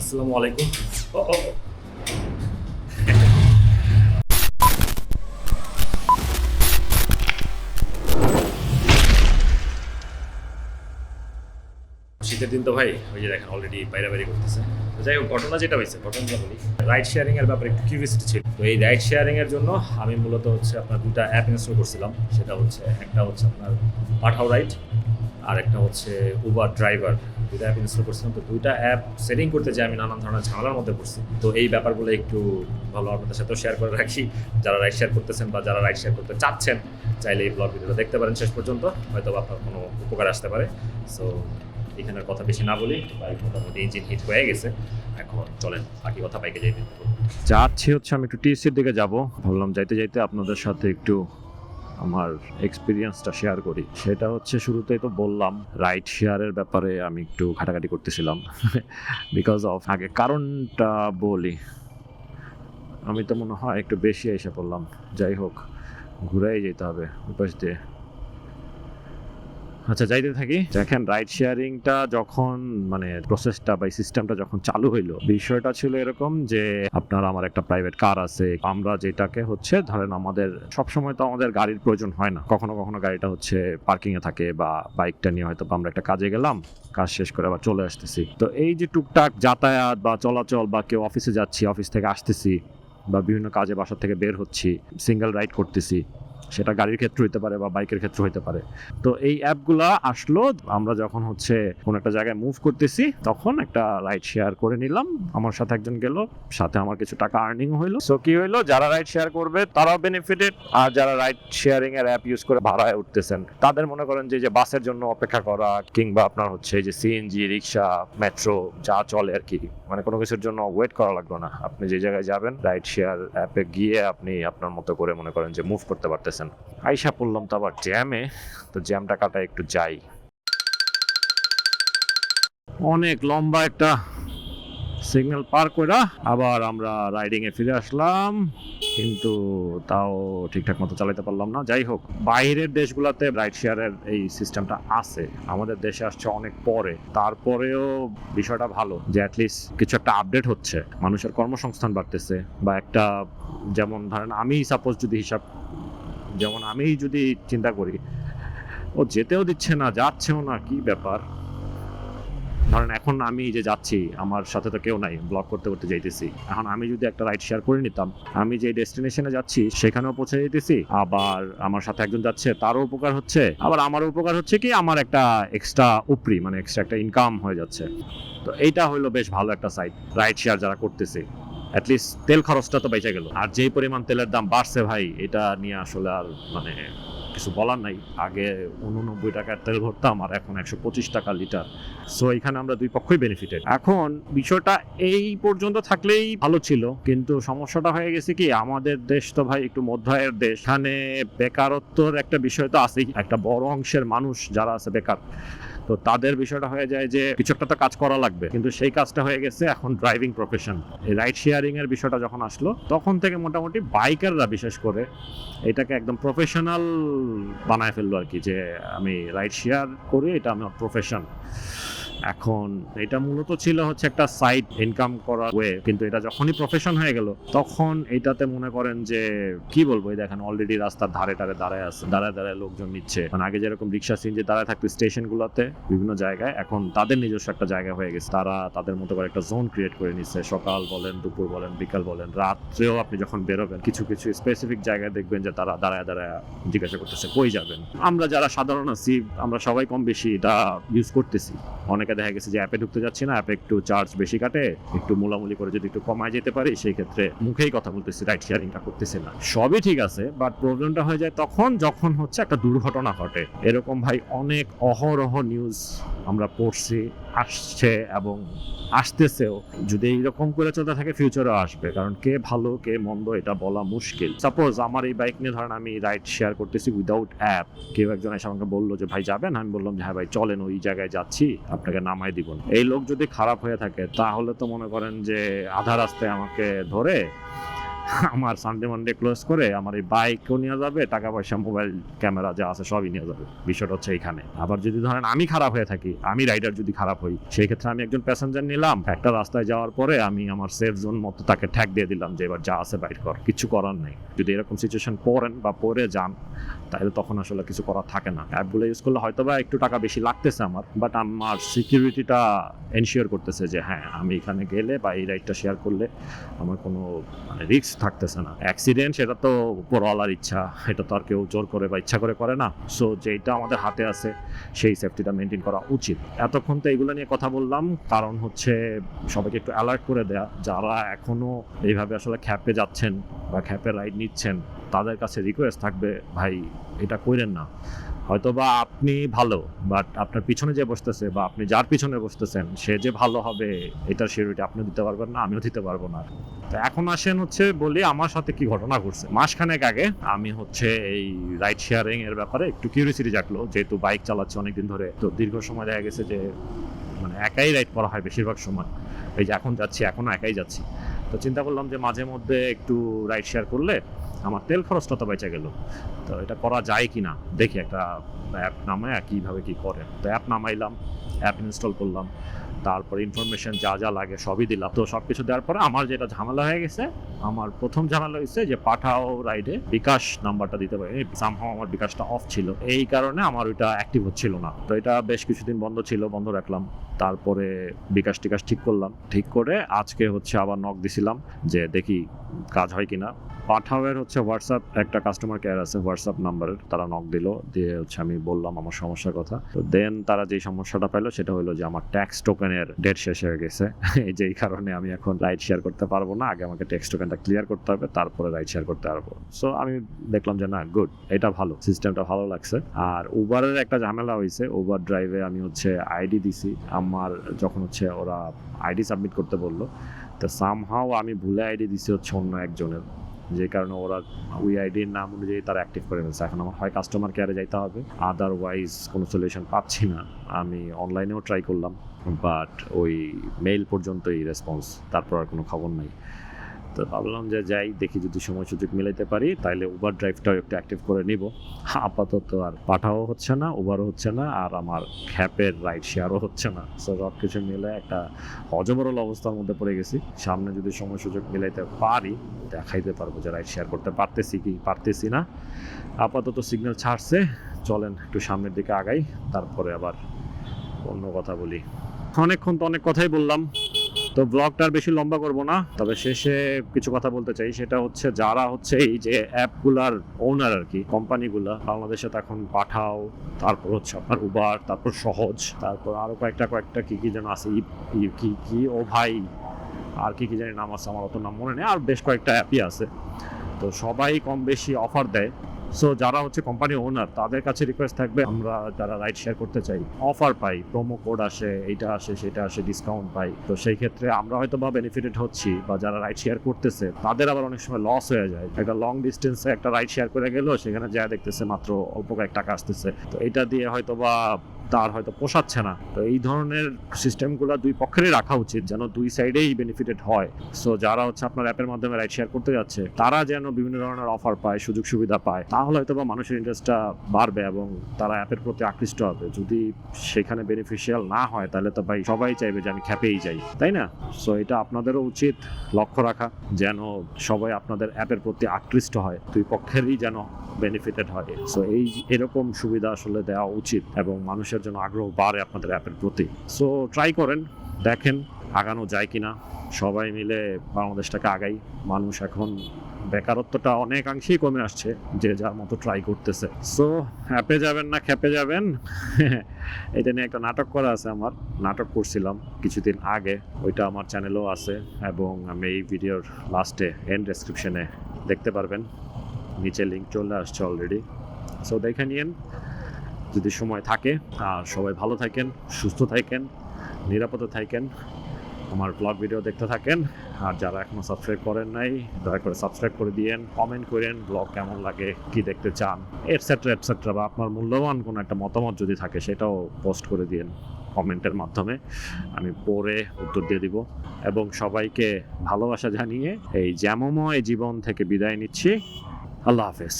আসসালামু আলাইকুম। শীতের দিন তো ভাই ওই যে দেখেন অলরেডি বাইরে বাইরে করতেছে। তো যাই হোক ঘটনা যেটা হয়েছে ঘটনাটা বলি। রাইড শেয়ারিং এর ব্যাপারে একটু কিউরিয়াসিটি ছিল। তো এই রাইড শেয়ারিং এর জন্য আমি মূলত হচ্ছে আপনার দুটা অ্যাপ ইনস্টল করছিলাম। সেটা হচ্ছে একটা হচ্ছে আপনার পাঠাও রাইড আর একটা হচ্ছে উবার ড্রাইভার দুইটা অ্যাপ ইনস্টল করছিলাম, তো দুইটা অ্যাপ সেটিং করতে যে আমি নানান ধরনের ঝামেলার মধ্যে পড়ছি। তো এই ব্যাপারগুলো একটু ভালো আপনাদের সাথেও শেয়ার করে রাখি। যারা রাইড শেয়ার করতেছেন বা যারা রাইড শেয়ার করতে চাচ্ছেন, চাইলে এই ব্লগ ভিডিওটা দেখতে পারেন শেষ পর্যন্ত হয়তো আপনার কোনো উপকার আসতে পারে। সো এখানের কথা বেশি না বলি বাইক মোটামুটি ইঞ্জিন হিট হয়ে গেছে। এখন চলেন, বাকি কথা বাইকে যাই যাচ্ছি হচ্ছে আমি একটু টিএসির দিকে যাব। ভাবলাম যাইতে যাইতে আপনাদের সাথে একটু আমার এক্সপিরিয়েন্সটা শেয়ার করি। সেটা হচ্ছে শুরুতেই তো বললাম রাইট শেয়ারের ব্যাপারে আমি একটু ঘাটাঘাটি করতেছিলাম। বিকজ অফ আগে কারণটা বলি। আমি তো মনে হয় একটু বেশি এসে পড়লাম। যাই হোক, ঘুরেই যেতে হবে। উপাস দিয়ে আচ্ছা যাইতে থাকি। দেখেন রাইড শেয়ারিংটা যখন মানে প্রসেসটা বা সিস্টেমটা যখন চালু হইল, বিষয়টা ছিল এরকম যে, আপনার আমার একটা প্রাইভেট কার আছে, আমরা যেটাকে হচ্ছে, ধরেন আমাদের সব সময় তো আমাদের গাড়ির প্রয়োজন হয় না। কখনো কখনো গাড়িটা হচ্ছে পার্কিং এ থাকে বা বাইকটা নিয়ে হয়তো আমরা একটা কাজে গেলাম, কাজ শেষ করে আবার চলে আসতেছি। তো এই যে টুকটাক যাতায়াত বা চলাচল বা কেউ অফিসে যাচ্ছি অফিস থেকে আসতেছি বা বিভিন্ন কাজে বাসা থেকে বের হচ্ছি সিঙ্গেল রাইড করতেছি সেটা গাড়ির ক্ষেত্রে হইতে পারে বা বাইকের ক্ষেত্রে হইতে পারে। তো এই অ্যাপগুলা আসলো, আমরা যখন হচ্ছে কোন একটা জায়গায় মুভ করতেছি, তখন একটা রাইড শেয়ার করে নিলাম। আমার সাথে একজন গেল, সাথে আমার কিছু টাকা আর্নিং হইল। সো কি হইল? যারা রাইড শেয়ার করবে, তারাও বেনিফিটেড আর যারা রাইড শেয়ারিং এর অ্যাপ ইউজ করে ভাড়ায় উঠতেছেন, তাদের মনে করেন যে যে বাসের জন্য অপেক্ষা করা, কিংবা আপনার হচ্ছে যে সিএনজি রিক্সা মেট্রো যা চলে আর কি মানে কোনো কিছুর জন্য ওয়েট করা লাগবে না। আপনি যে জায়গায় যাবেন রাইড শেয়ার অ্যাপে গিয়ে আপনি আপনার মতো করে মনে করেন যে মুভ করতে পারতেছেন আইসা পড়লাম তো আবার জ্যামে তো জ্যামটা কাটা একটু যাই। অনেক লম্বা একটা সিগন্যাল পার করে আবার আমরা রাইডিং এ ফিরে আসলাম, কিন্তু তাও ঠিকঠাক মতো চালাতে পারলাম না। যাই হোক, বাইরের দেশগুলোতে রাইড শেয়ারের এই সিস্টেমটা আছে। আমাদের দেশে আসছে অনেক পরে। তারপরেও বিষয়টা ভালো যে অ্যাটলিস্ট কিছু একটা আপডেট হচ্ছে। মানুষের কর্মসংস্থান বাড়তেছে বা একটা, যেমন ধরেন আমি সাপোজ যদি হিসাব যেমন আমি যদি চিন্তা করি, ও যেতেও দিচ্ছে না, যাচ্ছেও না, কি ব্যাপার? ধরেন এখন আমি যে যাচ্ছি, আমার সাথে তো কেউ নাই ব্লক করতে করতে যাইতেছি। এখন আমি যদি একটা রাইড শেয়ার করে নিতাম, আমি যে ডেস্টিনেশনে যাচ্ছি, সেখানেও পৌঁছে যেতেছি আবার আমার সাথে একজন যাচ্ছে, তারও উপকার হচ্ছে, আবার আমারও উপকার হচ্ছে কি, আমার একটা এক্সট্রা উপরি মানে এক্সট্রা একটা ইনকাম হয়ে যাচ্ছে। তো এইটা হলো বেশ ভালো একটা সাইট রাইড শেয়ার যারা করতেছে। অ্যাটলিস্ট তেল খরচটা তো বেঁচে গেল। আর যেই পরিমাণ তেলের দাম বাড়ছে ভাই, এটা নিয়ে আসলে আর মানে কিছু বলার নাই। আগে উননব্বই টাকার তেল ভরতাম আর এখন একশো পঁচিশ টাকা লিটার। সো এখানে আমরা দুই পক্ষই বেনিফিটেড এখন বিষয়টা এই পর্যন্ত থাকলেই ভালো ছিল, কিন্তু সমস্যাটা হয়ে গেছে কি, আমাদের দেশ তো ভাই একটু মধ্য আয়ের দেশ। এখানে বেকারত্বর একটা বিষয় তো আছেই। একটা বড় অংশের মানুষ যারা আছে বেকার, তো তাদের বিষয়টা হয়ে যায় যে কিছু একটা তো কাজ করা লাগবে। কিন্তু সেই কাজটা হয়ে গেছে এখন ড্রাইভিং প্রফেশন রাইড শেয়ারিং এর বিষয়টা যখন আসলো, তখন থেকে মোটামুটি বাইকাররা বিশেষ করে এটাকে একদম প্রফেশনাল বানায় ফেলল আর কি যে আমি রাইড শেয়ার করি এটা আমার প্রফেশন এখন এটা মূলত ছিল হচ্ছে একটা সাইড ইনকাম করার ওয়ে কিন্তু এটা যখনই প্রফেশন হয়ে গেল, তখন এটাতে মনে করেন যে, কি বলব, এই দেখেন অলরেডি রাস্তার ধারে টারে দাঁড়ায় আছে, দাঁড়ায় দাঁড়ায় লোকজন নিচ্ছে। মানে আগে যেরকম রিক্সা সিনজি দাঁড়ায় থাকতো স্টেশন স্টেশনগুলোতে বিভিন্ন জায়গায়, এখন তাদের নিজস্ব একটা জায়গা হয়ে গেছে। তারা তাদের মতো করে একটা জোন ক্রিয়েট করে নিচ্ছে। সকাল বলেন, দুপুর বলেন, বিকাল বলেন, রাত্রেও আপনি যখন বেরোবেন, কিছু কিছু স্পেসিফিক জায়গায় দেখবেন যে তারা দাঁড়ায় দাঁড়ায় জিজ্ঞাসা করতেছে, কই যাবেন? আমরা যারা সাধারণ আছি, আমরা সবাই কম বেশি এটা ইউজ করতেছি। অনেকে দেখা গেছে যে অ্যাপে ঢুকতে যাচ্ছি না অ্যাপে একটু চার্জ বেশি কাটে, একটু মোলামুলি করে যদি একটু কমায় যেতে পারি, সেই ক্ষেত্রে মুখেই কথা বলতেছি রাইড শেয়ারিংটা করতেছি না। সবই ঠিক আছে বাট প্রবলেমটা হয়ে যায় তখন যখন হচ্ছে একটা দুর্ঘটনা ঘটে। এরকম ভাই অনেক অহরহ নিউজ আমরা পড়ছি, আসছে এবং আসতেছেও। যদি এইরকম করে চলতে থাকে ফিউচারও আসবে। কারণ কে ভালো, কে মন্দ, এটা বলা মুশকিল। সাপোজ আমার এই বাইক নিয়ে ধরেন আমি রাইড শেয়ার করতেছি উইদাউট অ্যাপ কেউ একজন এসে আমাকে বলল যে, ভাই, যাবেন? আমি বললাম যে হ্যাঁ ভাই, চলেন, ওই জায়গায় যাচ্ছি, আপনাকে নামাই দিব এই লোক যদি খারাপ হয়ে থাকে, তাহলে তো মনে করেন যে, আধা রাস্তায় আমাকে ধরে আমার সানডে মানডে ক্লোজ করে আমার এই বাইকও নিয়ে যাবে, টাকা পয়সা মোবাইল ক্যামেরা যা আছে সবই নিয়ে যাবে। বিষয়টা হচ্ছে এইখানে আবার যদি ধরেন আমি খারাপ হয়ে থাকি, আমি রাইডার যদি খারাপ হই, সেই ক্ষেত্রে আমি একজন প্যাসেঞ্জার নিলাম। একটা রাস্তায় যাওয়ার পরে আমি আমার সেফ জোন মতো তাকে ঠ্যাক দিয়ে দিলাম যে এবার যা আছে বাইর কর। কিছু করার নেই। যদি এরকম সিচুয়েশন পড়েন বা পড়ে যান, তাহলে তখন আসলে কিছু করার থাকে না। অ্যাপগুলো ইউজ করলে হয়তো বা একটু টাকা বেশি লাগতেছে আমার বাট আমার সিকিউরিটিটা এনশিওর করতেছে যে হ্যাঁ আমি এখানে গেলে বা এই রাইডটা শেয়ার করলে আমার কোনো মানে রিস্ক থাকতেছে না। অ্যাক্সিডেন্ট সেটা তো উপরওয়ালার ইচ্ছা। এটা তো আর কেউ জোর করে বা ইচ্ছা করে করে না। সো যেটা আমাদের হাতে আছে, সেই সেফটিটা মেনটেন করা উচিত। এতক্ষণ তো এগুলো নিয়ে কথা বললাম। কারণ হচ্ছে, সবাইকে একটু অ্যালার্ট করে দেয়া। যারা এখনও এইভাবে আসলে খ্যাপে যাচ্ছেন বা খ্যাপে রাইড নিচ্ছেন তাদের কাছে রিকোয়েস্ট থাকবে, ভাই, এটা কইরেন না। হয়তো বা আপনি ভালো বাট আপনার পিছনে যে বসতেছে বা আপনি যার পিছনে বসতেছেন, সে যে ভালো হবে, এটার সিউরিটি আপনিও দিতে পারবেন না, আমিও দিতে পারব না। তো এখন আসেন হচ্ছে, বলি আমার সাথে কি ঘটনা ঘটছে। মাসখানেক আগে আমি হচ্ছে এই রাইড শেয়ারিং এর ব্যাপারে একটু কিউরিয়াসিটি জাগলো, যেহেতু বাইক চালাচ্ছি অনেকদিন ধরে, তো দীর্ঘ সময় দেখা গেছে যে মানে একাই রাইড করা হয় বেশিরভাগ সময়। এই যে এখন যাচ্ছি, এখনও একাই যাচ্ছি। তো চিন্তা করলাম যে মাঝে মধ্যে একটু রাইড শেয়ার করলে আমার তেল খরচটা তো বেঁচে গেল। তো এটা করা যায় কি না? দেখি একটা অ্যাপ নামায় কীভাবে কী করে। তো অ্যাপ নামাইলাম অ্যাপ ইনস্টল করলাম। তারপর ইনফরমেশন যা যা লাগে সবই দিলাম। তো সব কিছু দেওয়ার পরে আমার যেটা ঝামেলা হয়ে গেছে, আমার প্রথম ঝামেলা হয়েছে যে পাঠাও রাইডে বিকাশ নাম্বারটা দিতে পারি সামহাও আমার বিকাশটা অফ ছিল। এই কারণে আমার ওইটা অ্যাক্টিভ হচ্ছিল না। তো এটা বেশ কিছুদিন বন্ধ ছিল, বন্ধ রাখলাম। তারপরে বিকাশ টিকাশ ঠিক করলাম। ঠিক করে আজকে হচ্ছে আবার নক দিছিলাম যে দেখি কাজ হয় কিনা। পাঠাওয়ের হচ্ছে হোয়াটসঅ্যাপ একটা কাস্টমার কেয়ার আছে হোয়াটসঅ্যাপ নাম্বারের তারা নক দিল। দিয়ে হচ্ছে আমি বললাম আমার সমস্যার কথা। তো দেন তারা যে সমস্যাটা পেল সেটা হলো যে আমার ট্যাক্স টোকেনের ডেট শেষ হয়ে গেছে। এই যে এই কারণে আমি এখন রাইড শেয়ার করতে পারব না। আগে আমাকে ট্যাক্স টোকেনটা ক্লিয়ার করতে হবে, তারপরে রাইড শেয়ার করতে পারব। সো আমি দেখলাম যে, না গুড এটা ভালো সিস্টেমটা ভালো লাগছে। আর উবারের একটা ঝামেলা হয়েছে। উবার ড্রাইভে আমি হচ্ছে আইডি দিছি। আমার যখন হচ্ছে ওরা আইডি সাবমিট করতে বলল, তো সামহাও আমি ভুলে আইডি দিছি হচ্ছে অন্য একজনের। যে কারণে ওরা ওই আইডির নাম অনুযায়ী তারা অ্যাক্টিভ করে ফেলছে। এখন আমার হয় কাস্টমার কেয়ারে যাইতে হবে। আদারওয়াইজ কোনো সলিউশন পাচ্ছি না। আমি অনলাইনেও ট্রাই করলাম বাট ওই মেইল পর্যন্তই রেসপন্স তারপর আর কোনো খবর নাই। তো ভাবলাম যে যাই, দেখি যদি সময় সুযোগ মিলাইতে পারি, তাইলে উবার ড্রাইভটাও একটু অ্যাক্টিভ করে নিব। আপাতত আর পাঠাও হচ্ছে না উবারও হচ্ছে না, আর আমার খ্যাপের রাইড শেয়ারও হচ্ছে না। সো সব কিছু মিলে একটা অজবরল অবস্থার মধ্যে পড়ে গেছি। সামনে যদি সময় সুযোগ মিলাইতে পারি, দেখাইতে পারব যে রাইড শেয়ার করতে পারতেছি কি, পারতেছি না। আপাতত সিগন্যাল ছাড়ছে, চলেন একটু সামনের দিকে আগাই, তারপরে আবার অন্য কথা বলি। অনেকক্ষণ তো অনেক কথাই বললাম। তো ব্লগটা আর বেশি লম্বা করব না, তবে শেষে কিছু কথা বলতে চাই। সেটা হচ্ছে যারা হচ্ছে এই যে অ্যাপগুলার ওনার আর কি, কোম্পানিগুলা, বাংলাদেশে এখন পাঠাও, তারপর হচ্ছে আপনার উবার তারপর সহজ, তারপর আরও কয়েকটা কয়েকটা কি কি যেন আছে কি কি, ও ভাই, আর কি কি জানি নাম আছে, আমার অত নাম মনে নেই, আর বেশ কয়েকটা অ্যাপই আছে। তো সবাই কম বেশি অফার দেয়। সো যারা হচ্ছে কোম্পানি ওনার তাদের কাছে রিকোয়েস্ট থাকবে, আমরা যারা রাইড শেয়ার করতে চাই অফার পাই প্রোমো কোড আসে, এইটা আসে, সেটা আসে ডিসকাউন্ট পাই। তো সেই ক্ষেত্রে আমরা হয়তো বা বেনিফিটেড হচ্ছি, বা যারা রাইড শেয়ার করতেছে, তাদের আবার অনেক সময় লস হয়ে যায়। একটা লং ডিস্টেন্সে একটা রাইড শেয়ার করে গেলেও সেখানে যা দেখতেছে মাত্র অল্প কয়েক টাকা আসতেছে। তো এটা দিয়ে হয়তো বা তার হয়তো পোষাচ্ছে না। তো এই ধরনের সিস্টেমগুলো দুই পক্ষেরই রাখা উচিত যেন দুই সাইডেই বেনিফিটেড হয়। সো যারা হচ্ছে আপনার অ্যাপের মাধ্যমে রাইড শেয়ার করতে যাচ্ছে, তারা যেন বিভিন্ন ধরনের অফার পায় সুযোগ সুবিধা পায়, তাহলে হয়তো বা মানুষের ইন্টারেস্টটা বাড়বে এবং তারা অ্যাপের প্রতি আকৃষ্ট হবে। যদি সেখানে বেনিফিশিয়াল না হয়, তাহলে তো ভাই সবাই চাইবে যে আমি খ্যাপেই যাই, তাই না? সো এটা আপনাদেরও উচিত লক্ষ্য রাখা, যেন সবাই আপনাদের অ্যাপের প্রতি আকৃষ্ট হয়, দুই পক্ষেরই যেন বেনিফিটেড হয়। সো এই এরকম সুবিধা আসলে দেওয়া উচিত এবং মানুষের জন্য আগ্রহ বাড়ে আপনাদের অ্যাপের প্রতি। সো ট্রাই করেন, দেখেন আগানো যায় কিনা। সবাই মিলে বাংলাদেশটাকে আগাই। মানুষ এখন বেকারত্বটা অনেকাংশেই কমে আসছে, যে যার মতো ট্রাই করতেছে। সো অ্যাপে যাবেন না খেপে যাবেন? এটা নিয়ে একটা নাটক করা আছে আমার। নাটক করছিলাম কিছুদিন আগে। ওইটা আমার চ্যানেলেও আছে এবং আমি এই ভিডিওর লাস্টে এন্ড ডেসক্রিপশনে দেখতে পারবেন। নিচে লিঙ্ক চলে আসছে অলরেডি সো দেখে নিন যদি সময় থাকে আর সবাই ভালো থাকেন, সুস্থ থাকেন, নিরাপদে থাকেন, আমার ব্লগ ভিডিও দেখতে থাকেন। আর যারা এখনও সাবস্ক্রাইব করেন নাই, দয়া করে সাবস্ক্রাইব করে দিয়েন কমেন্ট করেন ব্লগ কেমন লাগে, কি দেখতে চান এটসেট্রা এটসেট্রা বা আপনার মূল্যবান কোনো একটা মতামত যদি থাকে, সেটাও পোস্ট করে দিয়েন কমেন্টের মাধ্যমে। আমি পড়ে উত্তর দিয়ে দিব। এবং সবাইকে ভালোবাসা জানিয়ে এই জ্যামময় জীবন থেকে বিদায় নিচ্ছি। আল্লাহ হাফেজ।